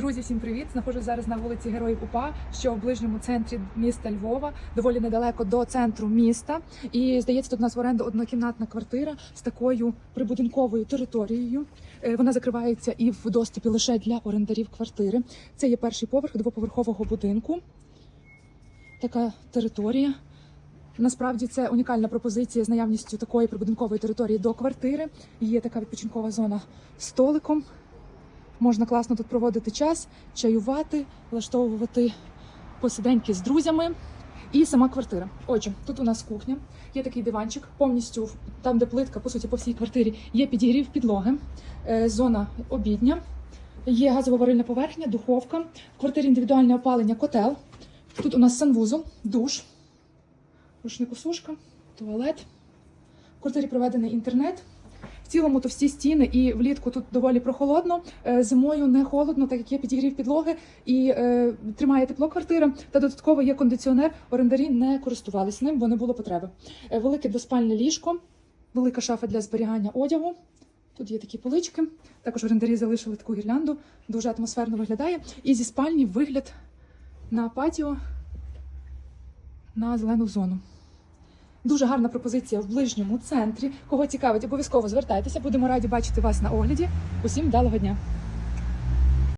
Друзі, всім привіт! Знаходжусь зараз на вулиці Героїв УПА, що в ближньому центрі міста Львова, доволі недалеко до центру міста. І здається, тут у нас в оренду однокімнатна квартира з такою прибудинковою територією. Е, Вона закривається і в доступі лише для орендарів квартири. Це є перший поверх двоповерхового будинку. Така територія. Насправді це унікальна пропозиція з наявністю такої прибудинкової території до квартири. Є така відпочинкова зона з столиком. Можна класно тут проводити час, чаювати, влаштовувати посиденьки з друзями. І сама квартира. Отже, тут у нас кухня, є такий диванчик, повністю там, де плитка, по суті, по всій квартирі, є підігрів підлоги, е, зона обідня, є газово-варильна поверхня, духовка, в квартирі індивідуальне опалення, котел. Тут у нас санвузол, душ, рушникосушка, туалет. В квартирі проведений інтернет. Цілому то всі стіни і влітку тут доволі прохолодно. Е, Зимою не холодно, так як є підігрів підлоги і е, тримає тепло квартира. Та додатково є кондиціонер. Орендарі не користувалися ним, бо не було потреби. Е, велике двоспальне ліжко, велика шафа для зберігання одягу. Тут є такі полички. Також орендарі залишили таку гірлянду, дуже атмосферно виглядає. І зі спальні вигляд на патіо на зелену зону. Дуже гарна пропозиція в ближньому центрі. Кого цікавить, обов'язково звертайтеся. Будемо раді бачити вас на огляді. Усім вдалого дня!